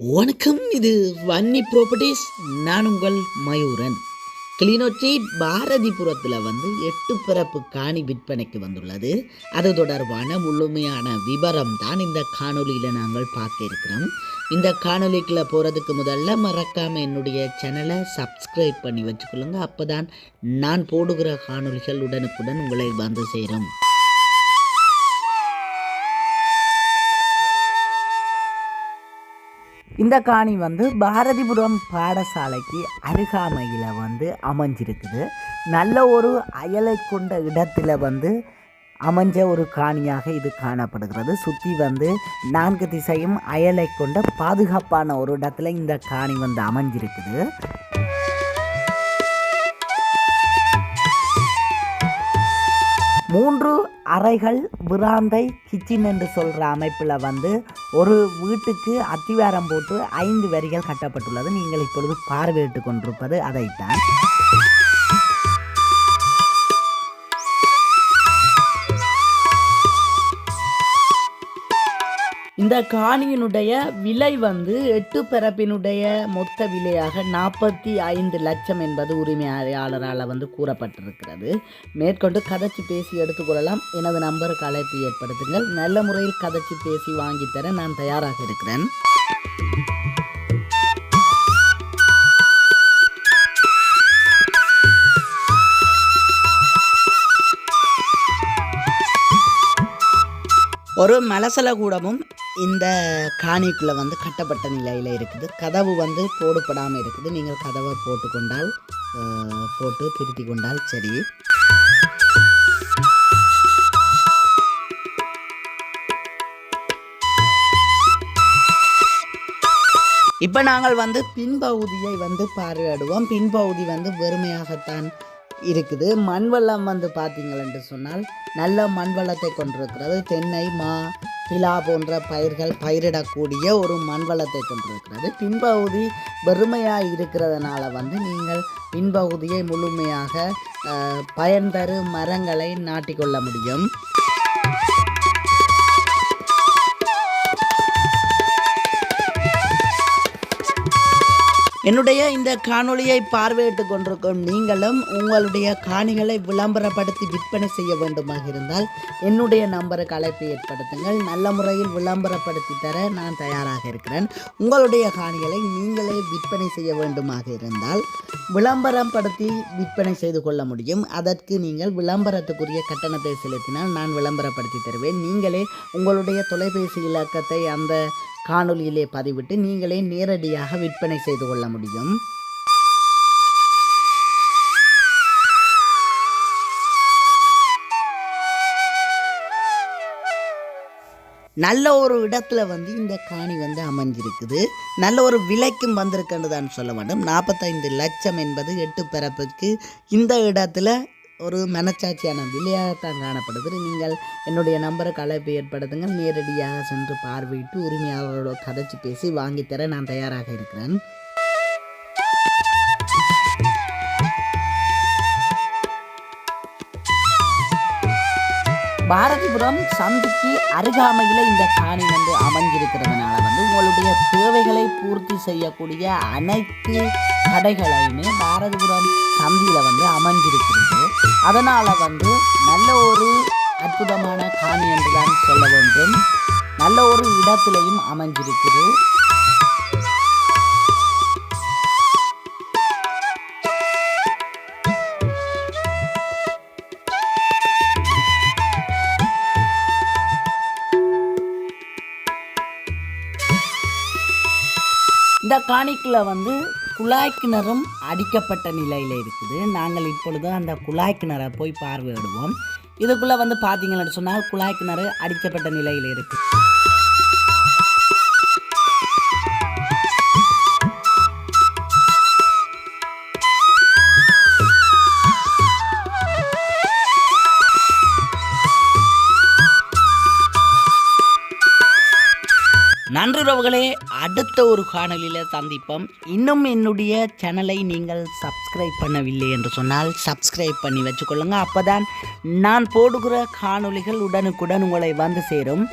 வணக்கம் இது வன்னி ப்ராப்பர்ட்டிஸ் நான் உங்கள் மயூரன். கிளிநொச்சி பாரதிபுரத்தில் வந்து எட்டு பிறப்பு காணி விற்பனைக்கு வந்துள்ளது. அது தொடர்பான முழுமையான விவரம் தான் இந்த காணொளியில் நாங்கள் பார்க்க இருக்கிறோம். இந்த காணொலிக்குள்ளே போகிறதுக்கு முதல்ல மறக்காமல் என்னுடைய சேனலை சப்ஸ்கிரைப் பண்ணி வச்சுக்கொள்ளுங்க. அப்போ தான் நான் போடுகிற காணொளிகள் உடனுக்குடன் உங்களை வந்து சேரும். இந்த காணி வந்து பாரதிபுரம் பாடசாலைக்கு அருகாமையில் வந்து அமைஞ்சிருக்குது. நல்ல ஒரு அயலை கொண்ட இடத்துல வந்து அமைஞ்ச ஒரு காணியாக இது காணப்படுகிறது. சுற்றி வந்து நான்கு திசையும் அயலை கொண்ட பாதுகாப்பான ஒரு இடத்துல இந்த காணி வந்து அமைஞ்சிருக்குது. மூன்று அறைகள் விராந்தை கிச்சன் என்று சொல்கிற அமைப்பில் வந்து ஒரு வீட்டுக்கு அத்திவாரம் போட்டு ஐந்து வரிகள் கட்டப்பட்டுள்ளது. நீங்கள் இப்பொழுது பார்வையிட்டு கொண்டிருப்பது அதைத்தான். இந்த காணியினுடைய விலை வந்து எட்டு பிறப்பினுடைய மொத்த விலையாக நாற்பத்தி ஐந்து லட்சம் என்பது உரிமையாளரால் வந்து கூறப்பட்டிருக்கிறது. மேற்கொண்டு கதைச்சி பேசி எடுத்துக்கொள்ளலாம் எனது நம்பருக்கு அழைப்பு ஏற்படுத்துங்கள். நல்ல முறையில் கதைச்சி பேசி வாங்கித்தர நான் தயாராக இருக்கிறேன். ஒரு மலசல கூடமும் இந்த காணிக்குள்ளே வந்து கட்டப்பட்ட நிலையில் இருக்குது. கதவு வந்து போடப்படாமல் இருக்குது. நீங்கள் கதவை போட்டுக்கொண்டால் போட்டு திருத்தி கொண்டால் சரி. இப்போ நாங்கள் வந்து பின்பகுதியை வந்து பார்வையிடுவோம். பின்பகுதி வந்து வெறுமையாகத்தான் இருக்குது. மண்வளம் வந்து பார்த்தீங்கள் என்று சொன்னால் நல்ல மண்வளத்தை கொண்டிருக்கிறது. தென்னை மா பிலா போன்ற பயிர்கள் பயிரிடக்கூடிய ஒரு மண்வளத்தை கொண்டிருக்கிறது பின்பகுதி வெறுமையாக இருக்கிறதுனால வந்து நீங்கள் பின்பகுதியை முழுமையாக அஹ், பயன் தரும் மரங்களை நாட்டிக்கொள்ள முடியும். என்னுடைய இந்த காணொளியை பார்வையிட்டு கொண்டிருக்கும் நீங்களும் உங்களுடைய காணிகளை விளம்பரப்படுத்தி விற்பனை செய்ய வேண்டுமாக இருந்தால் என்னுடைய நம்பருக்கு அழைப்பு ஏற்படுத்துங்கள். நல்ல முறையில் விளம்பரப்படுத்தி தர நான் தயாராக இருக்கிறேன். உங்களுடைய காணிகளை நீங்களே விற்பனை செய்ய வேண்டுமாக இருந்தால் விளம்பரப்படுத்தி விற்பனை செய்து கொள்ள முடியும். அதற்கு நீங்கள் விளம்பரத்துக்குரிய கட்டணத்தை செலுத்தினால் நான் விளம்பரப்படுத்தி தருவேன். நீங்களே உங்களுடைய தொலைபேசி இலக்கத்தை அந்த காணொலியிலே பதிவிட்டு நீங்களே நேரடியாக விற்பனை செய்து கொள்ள முடியும். நல்ல ஒரு இடத்துல வந்து இந்த காணி வந்து அமைஞ்சிருக்குது. நல்ல ஒரு விலைக்கும் வந்திருக்குன்னு தான் சொல்ல வேண்டும். நாற்பத்தைந்து லட்சம் என்பது எட்டு பிறப்புக்கு இந்த இடத்துல ஒரு மனச்சாட்சியான விளையாட்டாக காணப்படுது நீங்கள் என்னுடைய நம்பருக்கு அழைப்பு ஏற்படுத்துங்க நேரடியாக சென்று பார்வையிட்டு உரிமையாளரோட கதைச்சு பேசி வாங்கித்தர நான் தயாராக இருக்கிறேன். பாரதிபுரம் சந்திக்கு அருகாமையில் இந்த காணி வந்து அமைஞ்சிருக்கிறதுனால வந்து உங்களுடைய தேவைகளை பூர்த்தி செய்யக்கூடிய அனைத்து கடைகளையுமே பாரதிபுரம் சந்தியில் வந்து அமைஞ்சிருக்கிறது. அதனால் வந்து நல்ல ஒரு அற்புதமான காணி என்று தான் சொல்ல வேண்டும். நல்ல ஒரு இடத்திலையும் அமைஞ்சிருக்குது இந்த காணிக்குள்ள வந்து குழாய் கிணறும் அடிக்கப்பட்ட நிலையில் இருக்குது. நாங்கள் இப்பொழுது அந்த குழாய் கிணறை போய் பார்வையிடுவோம். இதுக்குள்ளே வந்து பார்த்தீங்கன்னு சொன்னால் குழாய் கிணறு அடிக்கப்பட்ட நிலையில் இருக்குது நன்றுறவுகளே அடுத்த ஒரு காணொளியில் சந்திப்போம். இன்னும் என்னுடைய சேனலை நீங்கள் சப்ஸ்கிரைப் பண்ணவில்லை என்று சொன்னால் சப்ஸ்கிரைப் பண்ணி வச்சுக்கொள்ளுங்க. அப்போ தான் நான் போடுகிற காணொளிகள் உடனுக்குடன் உங்களை வந்து சேரும்.